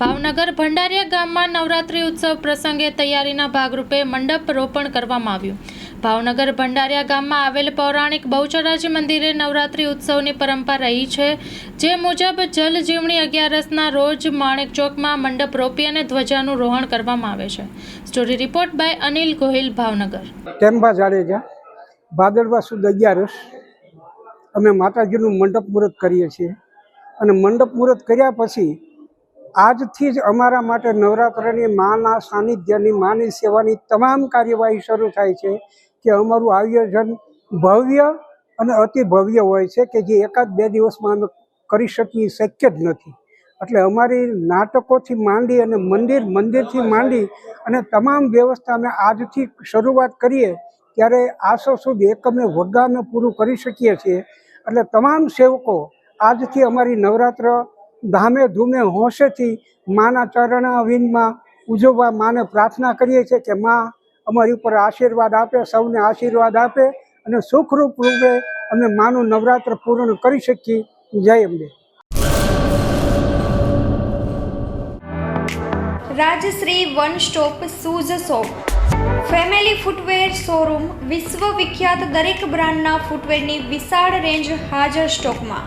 ભાવનગર ભંડારિયા ગામમાં નવરાત્રિ ઉત્સવ પ્રસંગે તૈયારીના ભાગરૂપે મંડપ રોપણ કરવામાં આવ્યું. ભાવનગર ભંડારિયા ગામમાં આવેલ પૌરાણિક બહુચરાજી મંદિરે નવરાત્રિ ઉત્સવની પરંપરા રહી છે. જે મુજબ જલજીવણી અગિયારસના રોજ માણેક ચોકમાં મંડપ રોપી અને ધ્વજાનું રોહણ કરવામાં આવે છે. Story report by Anil Gohil, Bhavnagar. Temba Jadeja ભાદરવા સુદ અગિયારસ. અમે માતાજીનું મંડપ મુહૂર્ત કરીએ છીએ. અને મંડપ મુહૂર્ત કર્યા પછી આજથી જ અમારા માટે નવરાત્રની માના સાનિધ્યની માની સેવાની તમામ કાર્યવાહી શરૂ થાય છે કે અમારું આયોજન ભવ્ય અને અતિ ભવ્ય હોય છે કે જે એકાદ બે દિવસમાં અમે કરી શકીએ શક્ય જ નથી. એટલે અમારી નાટકોથી માંડી અને મંદિર મંદિરથી માંડી અને તમામ વ્યવસ્થા અમે આજથી શરૂઆત કરીએ ત્યારે આસો સુધી એક અમે અમે પૂરું કરી શકીએ છીએ. એટલે તમામ સેવકો આજથી અમારી નવરાત્ર ધામે ધૂમે હોંશેથી માના ચરણાવિંદમાં ઉજવવા માને પ્રાર્થના કરીએ છીએ કે માં અમારી ઉપર આશીર્વાદ આપે, સૌને આશીર્વાદ આપે અને સુખરૂપ રૂપે અમે માનું નવરાત્ર પૂર્ણ કરી શકીએ. જય Ambe. Rajshree one stop shoes shop. Family footwear showroom વિશ્વ વિખ્યાત દરેક બ્રાન્ડના ફૂટવેરની વિશાળ રેન્જ હાજર સ્ટોકમાં.